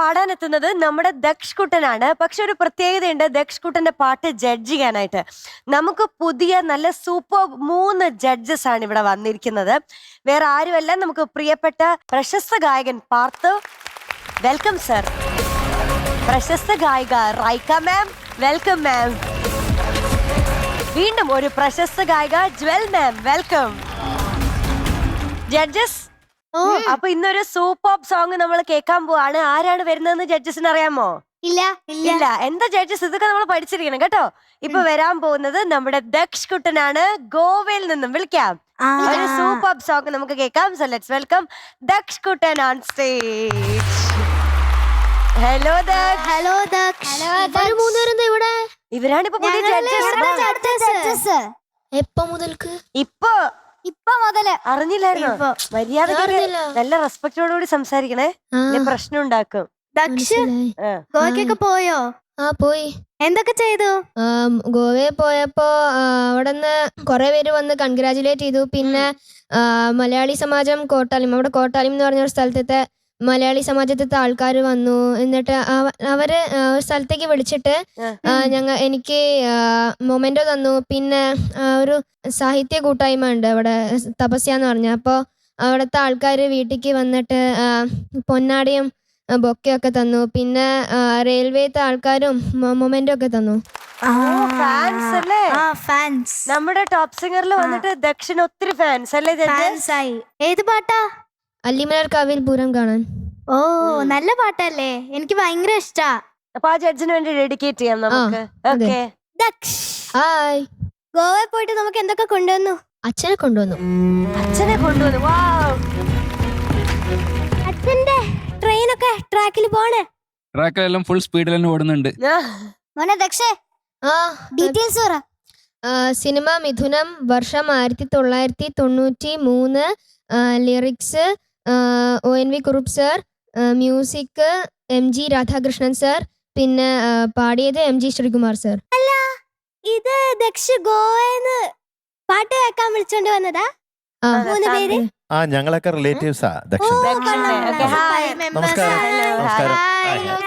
പാടാനെത്തുന്നത് നമ്മുടെ ദക്ഷ് കുട്ടനാണ് പക്ഷെ ഒരു പ്രത്യേകതയുണ്ട്. ദക്ഷ് കുട്ടന്റെ പാട്ട് ജഡ്ജ് ചെയ്യാനായിട്ട്. നമുക്ക് പുതിയ നല്ല സൂപ്പർ മൂന്ന് ജഡ്ജസ് ആണ് ഇവിടെ വന്നിരിക്കുന്നത്. വേറെ ആരുമല്ല. നമുക്ക് പ്രിയപ്പെട്ട പ്രശസ്ത ഗായകൻ പാർത്ത് വെൽക്കം സർ പ്രശസ്ത ഗായിക റൈക്ക മാം വെൽക്കം മാം വീണ്ടും ഒരു പ്രശസ്ത ഗായിക ജ്വൽ മാം വെൽക്കം ജഡ്ജസ് അപ്പൊ ഇന്നൊരു സൂപ്പർ സോങ് നമ്മൾ കേൾക്കാൻ പോവാണ്. ആരാണ് വരുന്നതെന്ന് ജഡ്ജസിന് അറിയാമോ? ഇല്ല ഇല്ല. എന്താ ജഡ്ജസ് ഇതൊക്കെ നമ്മൾ പഠിച്ചിരിക്കണം കേട്ടോ. ഇപ്പൊ വരാൻ പോകുന്നത് നമ്മുടെ ദക്ഷ് കുട്ടനാണ് ഗോവയിൽ നിന്നും വിളിക്കാം. ഒരു സൂപ്പർ സോങ് നമുക്ക് കേൾക്കാം. So let's welcome Daksh Kuttan on stage hello Daksh. Hello Daksh. ഇവർ മൂന്നുപേരും ഇവിടെ? ഇവരാണ് ഇപ്പൊ പുതിയ ജഡ്ജസ് എപ്പോ മുതൽക്ക്? ഇപ്പൊ ഇപ്പൊ മുതൽ. അറിഞ്ഞില്ലായിരുന്നോ? ഇപ്പൊ. മര്യാദ. നല്ല റെസ്പെക്ടോടുകൂടി സംസാരിക്കണേ. പ്രശ്നം ഉണ്ടാക്കും ദക്ഷ്. ഗോവയ്ക്കൊക്കെ പോയോ? ആ പോയി. എന്തൊക്കെ ചെയ്തു? ഗോവയെ ഗോവയിൽ പോയപ്പോ അവിടെ നിന്ന് കുറെ പേര് വന്ന് കൺഗ്രാചുലേറ്റ് ചെയ്തു. പിന്നെ മലയാളി സമാജം കോട്ടാലിം. അവിടെ കോട്ടാലിം എന്ന് പറഞ്ഞ ഒരു സ്ഥലത്തെ മലയാളി സമാജത്തിലത്തെ ആൾക്കാർ വന്നു. എന്നിട്ട് അവ- അവർ ഒരു സ്ഥലത്തേക്ക് വിളിച്ചിട്ട് ആ. ആ, ഞങ്ങ എനിക്ക് മൊമെന്റോ തന്നു. പിന്നെ ഒരു സാഹിത്യ കൂട്ടായ്മ ഉണ്ട് അവിടെ തപസ്യ എന്ന് പറഞ്ഞ. അപ്പോൾ അവിടുത്തെ ആൾക്കാർ വീട്ടിലേക്ക് വന്നിട്ട് പൊന്നാടിയും ബൊക്കെ ഒക്കെ തന്നു. പിന്നെ റെയിൽവേത്തെ ആൾക്കാരും മൊമെന്റോ ഒക്കെ തന്നു. ഫാൻസ് അല്ലേ? ആ ഫാൻസ് നമ്മുടെ ടോപ്പ് സിംഗറിൽ വന്നിട്ട് ദക്ഷിണ ഒത്തിരി ഫാൻസ് അല്ലേ ഫാൻസ് ആയി. ഏത് പാട്ടാ? അല്ലിമലർ കാവിൽ പൂരം കാണാൻ. ഓ നല്ല പാട്ടല്ലേ? എനിക്ക് ഭയങ്കര ഇഷ്ടാ. അപ്പൊ ആ ജഡ്ജിന് വേണ്ടി ഡെഡിക്കേറ്റ് ചെയ്യാം നമുക്ക്. അതെ. ഓക്കെ. ദക്ഷ്. ഹായ്. ഗോവയിൽ പോയിട്ട് നമുക്ക് എന്തൊക്കെ കൊണ്ടുവന്നു? അച്ഛനെ കൊണ്ടുവന്നു. അച്ഛനെ കൊണ്ടുവന്നു. വാവ്. അച്ഛന്റെ ട്രെയിനൊക്കെ ട്രാക്കിൽ പോണേ. ട്രാക്കിലെല്ലാം ഫുൾ സ്പീഡിൽ തന്നെ ഓടുന്നുണ്ട്. മോനെ ദക്ഷേ ആ ഡീറ്റെയിൽസ് പറ. സിനിമ മിഥുനം വർഷം ആയിരത്തി തൊള്ളായിരത്തി തൊണ്ണൂറ്റി മൂന്ന് lyrics O N V Kurup sir music M G Radhakrishnan sir പിന്നെ പാടിയത് എം ജി ശ്രീകുമാർ സർ അല്ല ഇത് ദക്ഷ ഗോവന്ന് പാട്ട് കേൾക്കാൻ വിളിച്ചോണ്ട് വന്നതാ? ആ മൂന്ന് പേര്? ആ ഞങ്ങളൊക്കെ റിലേറ്റീവ്സാ ദക്ഷിണ. നമസ്കാരം. നമസ്കാരം.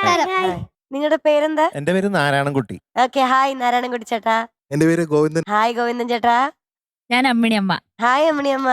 ഹായ്, നിങ്ങളുടെ പേരെന്താ? എന്റെ പേര് നാരായണൻകുട്ടി. ഓക്കെ ഹായ് നാരായണൻകുട്ടി ചേട്ടാ. എന്റെ പേര് ഗോവിന്ദൻ. ഹായ് ഗോവിന്ദൻ ചേട്ടാ. ഞാൻ അമ്മിണിയമ്മ. ഹായ് അമ്മണിയമ്മ.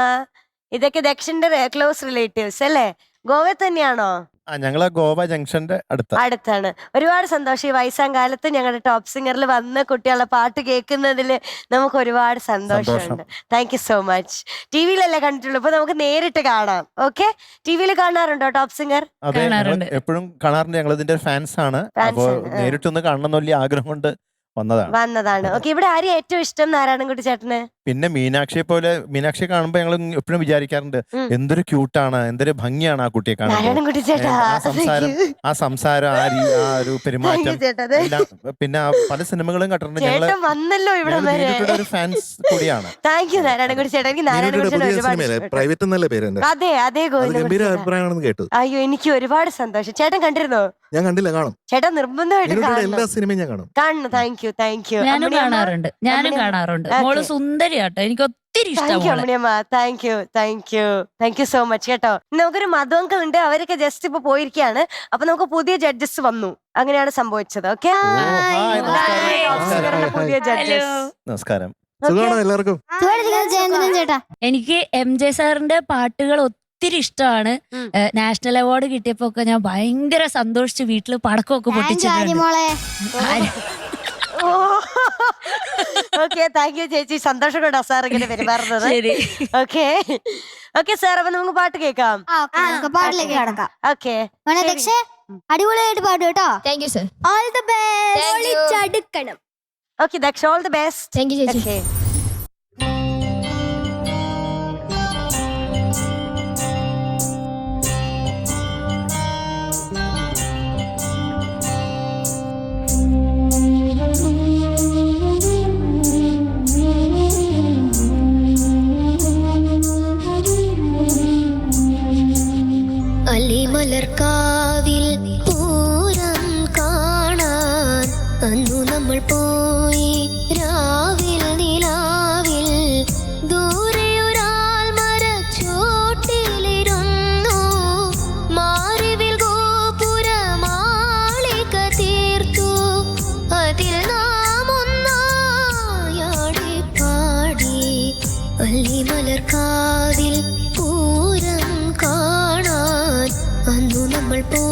ഇതൊക്കെ ദക്ഷിന്റെ ക്ലോസ് റിലേറ്റീവ്സ് അല്ലേ? ഗോവയിൽ തന്നെയാണോ? ആ ഞങ്ങളെ ഗോവ ജംഗ്ഷന്റെ അടുത്ത്. അടുത്താണ്. ഒരുപാട് സന്തോഷം. ഈ വയസ്സാം കാലത്ത് ഞങ്ങളുടെ ടോപ്പ് സിംഗറിൽ വന്ന കുട്ടികളുടെ പാട്ട് കേൾക്കുന്നതിൽ നമുക്ക് ഒരുപാട് സന്തോഷമുണ്ട്. Thank you so much T വിയിലല്ലേ കണ്ടിട്ടുള്ളൂ. ഇപ്പൊ നമുക്ക് നേരിട്ട് കാണാം. ഓക്കെ ടി വിയിൽ കാണാറുണ്ടോ ടോപ്പ് സിംഗർ കാണാറുണ്ട്. എപ്പോഴും കാണാറുണ്ട്. ഞങ്ങൾ ഇതിന്റെ ഫാൻസ് ആണ്. അപ്പൊ. നേരിട്ടൊന്ന് കാണണം എന്ന് വലിയ ആഗ്രഹം കൊണ്ട് വന്നതാണ്. വന്നതാണ്. ഓക്കെ ഇവിടെ ആരെയും ഏറ്റവും ഇഷ്ടം? നാരായണൻകുട്ടി ചേട്ടന്? പിന്നെ മീനാക്ഷിയെ പോലെ മീനാക്ഷിയെ കാണുമ്പോ ഞങ്ങൾ എപ്പോഴും വിചാരിക്കാറുണ്ട്. എന്തൊരു ക്യൂട്ടാണ് എന്തൊരു ഭംഗിയാണ് ആ കുട്ടിയെ കാണുമ്പോൾ ചേട്ടാ. ആ സംസാരം ആ സംസാരം ആ രീ- ആ ഒരു പെരുമാറ്റം എല്ലാം പിന്നെ ആ പല സിനിമകളും കണ്ടിട്ടുണ്ട്. ഞങ്ങൾ ചേട്ടൻ വന്നല്ലോ ഇവിടെ ഞങ്ങൾ വരെ. ഒരു ഫാൻസ് കൂടിയാണ്. താങ്ക് യു എനിക്ക് പുതിയ ഒരുപാട് സിനിമയിലെ ഇഷ്ടപ്പെട്ടു. പ്രൈവറ്റ് എന്നല്ല പേര് എന്റെ അതെ അതെ അത് ഗോവിന്ദൻ ഗംഭീര അഭിപ്രായമാണെന്ന് കേട്ടു. അയ്യോ എനിക്ക് ഒരുപാട് സന്തോഷം. ചേട്ടൻ കണ്ടിരുന്നോ? ഞാൻ കണ്ടില്ല കാണും. ചേട്ടൻ നിർബന്ധമായിട്ട് എല്ലാ കാണണം. സിനിമയും ഞാൻ കാണും. കാണണം താങ്ക് യു താങ്ക് യു. ഞാനും കാണാറുണ്ട്. ഞാനും. കാണാറുണ്ട്. Okay. മോൾ സുന്ദരിയാട്ടോ എനിക്ക് ഒത്തിരി ഇഷ്ടമാണ്. Ammaniyamma. Thank you thank you thank you so much കേട്ടോ. നമുക്കൊരു മധുവങ്ക ഉണ്ട് അവരൊക്കെ ജസ്റ്റ് ഇപ്പൊ പോയിരിക്കുകയാണ്. അപ്പൊ നമുക്ക് പുതിയ ജഡ്ജസ് വന്നു. അങ്ങനെയാണ് സംഭവിച്ചത്. ഓക്കെ ഹായ്, നമസ്കാരം. പുതിയ ജഡ്ജസ് നമസ്കാരം. സുഖമാണോ എല്ലാവർക്കും? എനിക്ക് എം ജെ സാറിന്റെ പാട്ടുകൾ ഒത്തിരി ഇഷ്ടമാണ്. നാഷണൽ അവാർഡ് കിട്ടിയപ്പോ ഒക്കെ ഞാൻ ഭയങ്കര സന്തോഷിച്ച് വീട്ടിൽ പടക്കമൊക്കെ പൊട്ടിച്ചിട്ടുണ്ട്. മോളെ ഓക്കെ താങ്ക് യു ചേച്ചി. സന്തോഷം കൊണ്ടാ സാർ ഇങ്ങനെ പെരുമാറുന്നത്. ശരി. ഓക്കെ ഓക്കെ സാർ അപ്പൊ നമുക്ക് പാട്ട് കേൾക്കാം. പാട്ടിലേക്ക് കടക്കാം. ഓക്കെ മോനെ അടിപൊളിയായിട്ട് പാടും കേട്ടോ. Thank you sir all the. Best okay Daksha all the best thank you ചേച്ചി. ഓക്കെ കാതിൽ പൂരം കാണാൻ വന്നു നമ്മൾ പോ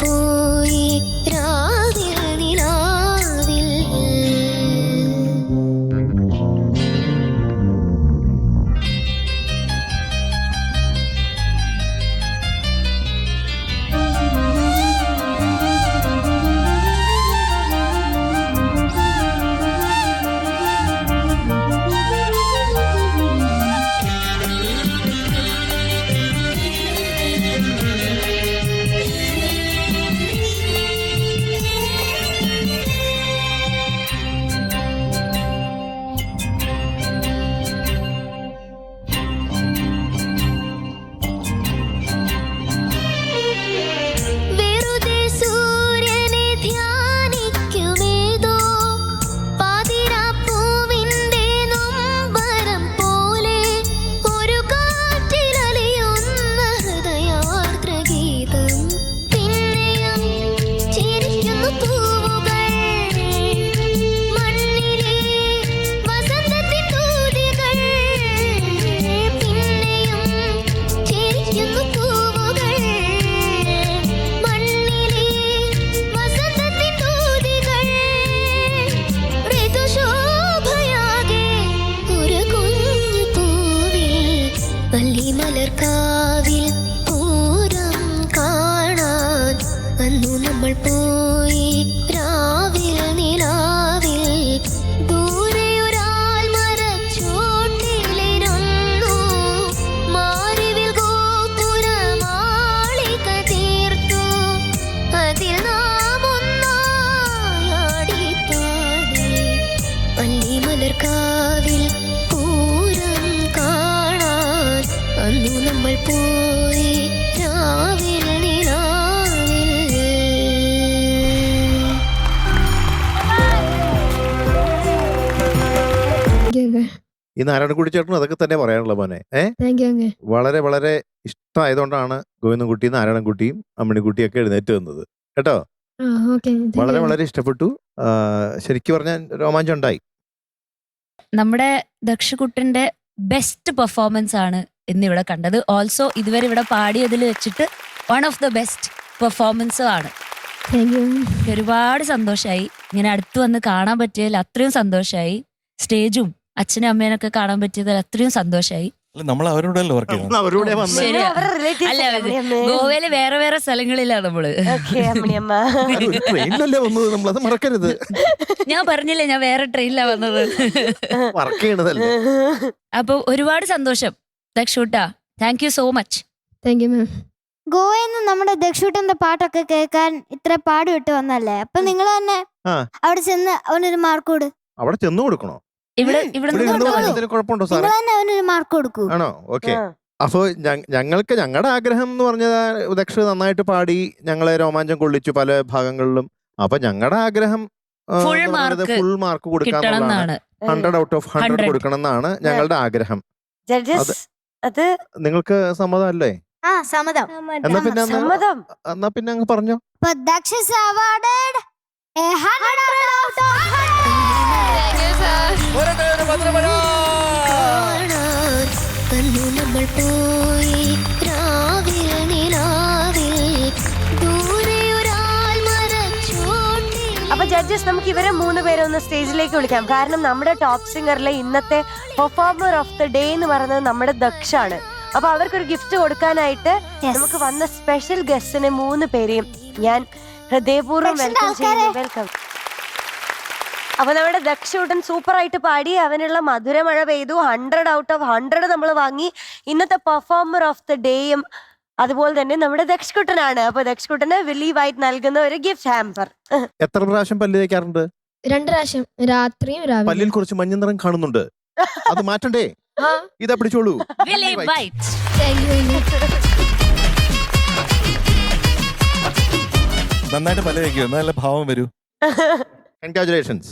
നമ്മൾ വള്ളിമലർക്കാവിൽ പൂരം കാണാൻ അന്നു നമ്മൾ പോയി. രാവിൽ നിലാവിൽ ദൂരെ ഒരാൾ മരച്ചോട്ടിലിരുന്നു മാറിവിൽ ഗോപുരമാളിക തീർത്തു. അതിൽ നാം ഒന്നായാടിപ്പാടി വള്ളിമലർക്കാവിൽ പൂരം പോയി രാവിൽ നിലാവിൽ ഈ നാരായണൻകുടി ചേട്ടനും അതൊക്കെ തന്നെ പറയാനുള്ള മോനെ. ഏ? താങ്ക് യു അങ്കിൾ വളരെ വളരെ ഇഷ്ടമായതുകൊണ്ടാണ് ഗോവിന്ദൻകുട്ടിയും നാരായണൻകുട്ടിയും അമ്മിണിക്കുട്ടിയും ഒക്കെ എഴുന്നേറ്റ് വന്നത്. കേട്ടോ? ആ ഓക്കെ വളരെ വളരെ ഇഷ്ടപ്പെട്ടു. ആ, ശരിക്കും പറഞ്ഞാൽ രോമാഞ്ചം ഉണ്ടായി. നമ്മുടെ ദക്ഷകുട്ടന്റെ ബെസ്റ്റ് പെർഫോമൻസ് ആണ് ഇന്നിവിടെ കണ്ടത്. ഓൾസോ ഇതുവരെ ഇവിടെ പാടിയതിൽ വെച്ചിട്ട് വൺ ഓഫ് ദ ബെസ്റ്റ് പെർഫോമൻസും ആണ്. ഒരുപാട് സന്തോഷമായി ഇങ്ങനെ അടുത്ത് വന്ന് കാണാൻ പറ്റിയതിൽ അത്രയും സന്തോഷമായി സ്റ്റേജും അച്ഛനും അമ്മേനൊക്കെ കാണാൻ പറ്റിയതിൽ അത്രയും സന്തോഷമായി അല്ല നമ്മൾ അവരോടല്ലോ വർക്ക്. അല്ല, ഗോവയിൽ വേറെ വേറെ സ്ഥലങ്ങളിലാ നമ്മൾ. നമ്മളത് മറക്കരുത്. ഞാൻ പറഞ്ഞില്ലേ ഞാൻ വേറെ ട്രെയിനിലാ വന്നത്. വർക്ക് ചെയ്യണതല്ലേ? അപ്പൊ ഒരുപാട് സന്തോഷം. ദക്ഷൂട്ടാ thank you so much thank you ma'am ഗോവയിൽ നിന്ന് നമ്മുടെ ദക്ഷൂട്ടന്റെ പാട്ടൊക്കെ കേൾക്കാൻ ഇത്ര പാടുവിട്ട് വന്നല്ലേ അപ്പൊ നിങ്ങൾ തന്നെ ആ. അവിടെ ചെന്ന് അവനൊരു മാർക്ക് കൊടു അവിടെ ചെന്ന് കൊടുക്കണോ? ഇവിടെ ഏയ്, ഇവിടെ ഇവിടെ നിന്ന് ഇരുന്ന് കൊടുക്കൂ. പറഞ്ഞതിന് കുഴപ്പമുണ്ടോ സാറേ? നിങ്ങൾ തന്നെ അവനൊരു മാർക്ക് കൊടുക്കൂ. ആണോ? ഓക്കെ. ആ. അപ്പോൾ ഞങ്ങൾക്ക് ഞങ്ങളുടെ ആഗ്രഹം എന്ന് പറഞ്ഞത് ദക്ഷ നന്നായിട്ട് പാടി ഞങ്ങളെ രോമാഞ്ചം കൊള്ളിച്ചു പല ഭാഗങ്ങളിലും. അപ്പൊ ഞങ്ങളുടെ ആഗ്രഹം Full mark ഫുൾ മാർക്ക് കൊടുക്കാൻ കൊടുക്കാന്നുള്ളതാണ് എന്നാണ്. Hundred out of hundred 100. കൊടുക്കണം എന്നാണ് ഞങ്ങളുടെ ആഗ്രഹം. Judges, അത് നിങ്ങൾക്ക് സമ്മതമല്ലേ ആ സമ്മതം. എന്നാ പിന്നെ സമ്മതം. എന്നാ പിന്നെ അങ്ങ് പറഞ്ഞോ. നമ്മൾ പോയി. ജഡ്ജസ് നമുക്ക് ഇവരെ മൂന്ന് പേരെ ഒന്ന് സ്റ്റേജിലേക്ക് വിളിക്കാം. കാരണം നമ്മുടെ ടോപ്പ് സിംഗറിലെ ഇന്നത്തെ പെർഫോമർ ഓഫ് ദ ഡേ എന്ന് പറയുന്നത് നമ്മുടെ ദക്ഷാണ് അപ്പൊ അവർക്കൊരു ഗിഫ്റ്റ് കൊടുക്കാനായിട്ട് നമുക്ക് വന്ന സ്പെഷ്യൽ ഗസ്റ്റിനെ മൂന്ന് പേരെയും ഞാൻ ഹൃദയപൂർവം വെൽക്കം ചെയ്യുന്നു. വെൽക്കം അപ്പൊ നമ്മുടെ ദക്ഷൂട്ടൻ സൂപ്പർ ആയിട്ട് പാടി. അവനുള്ള മധുരമഴ പെയ്തു. ഹൺഡ്രഡ് ഔട്ട് ഓഫ് ഹൺഡ്രഡ് നമ്മൾ വാങ്ങി. ഇന്നത്തെ പെർഫോമർ ഓഫ് ദ ഡേയും അതുപോലെ തന്നെ നമ്മുടെ ദക്ഷകുട്ടനാണ്. അപ്പൊ ദക്ഷകുട്ടന് വിലീവായിട്ട് നൽകുന്ന ഒരു ഗിഫ്റ്റ് ഹാമ്പർ എത്ര പ്രാവശ്യം പല്ല് തേക്കാറുണ്ട്? രണ്ട് പ്രാവശ്യം. രാത്രിയും രാവിലെ പല്ലിൽ കുറച്ച് മഞ്ഞ നിറം കാണുന്നുണ്ട്. അത് മാറ്റണ്ടേ? ആ. ഇതാ പിടിച്ചോളൂ. വിലി വൈറ്റ് നന്നായിട്ട് പല വയ്ക്കും നല്ല ഭാവം വരൂ. കൺഗ്രാചുലേഷൻസ്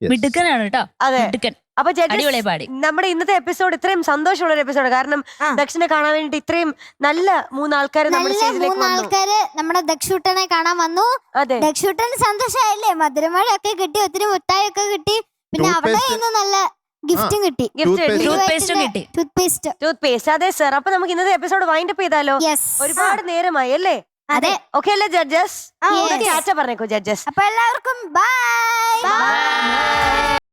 മിടുക്കനാണ് കേട്ടോ. അതെ. മിടുക്കൻ. അപ്പൊ ജഡ്ജസ് അടിപൊളിയായി പാടി. നമ്മുടെ ഇന്നത്തെ എപ്പിസോഡ് ഇത്രയും സന്തോഷമുള്ള ഒരു എപ്പിസോഡ് കാരണം. ദക്ഷിണെ കാണാൻ വേണ്ടിട്ട് ഇത്രയും നല്ല മൂന്നാൾക്കാർ നമ്മുടെ സ്റ്റേജിലേക്ക് വന്നു. മൂന്നാൾക്കാര് നമ്മുടെ ദക്ഷൂട്ടനെ കാണാൻ വന്നു. അതെ. ദക്ഷൂട്ടന് സന്തോഷമായില്ലേ? മധുരമഴ ഒക്കെ കിട്ടി ഒത്തിരി മുട്ടായി ഒക്കെ കിട്ടി. പിന്നെ അവിടെ ഇന്ന് നല്ല ഗിഫ്റ്റും കിട്ടി. ഗിഫ്റ്റ് ടൂത്ത് പേസ്റ്റും കിട്ടി ടൂത്ത് പേസ്റ്റ് ടൂത്ത് പേസ്റ്റ് അതെ സർ അപ്പൊ നമുക്ക് ഇന്നത്തെ എപ്പിസോഡ് വൈൻഡ് അപ്പ് ചെയ്താലോ? യെസ് ഒരുപാട് നേരമായി അല്ലേ? അതെ. ഓക്കെ അല്ലേ ജഡ്ജസ് പറഞ്ഞേക്കോ ജഡ്ജസ് അപ്പൊ എല്ലാവർക്കും ബൈ.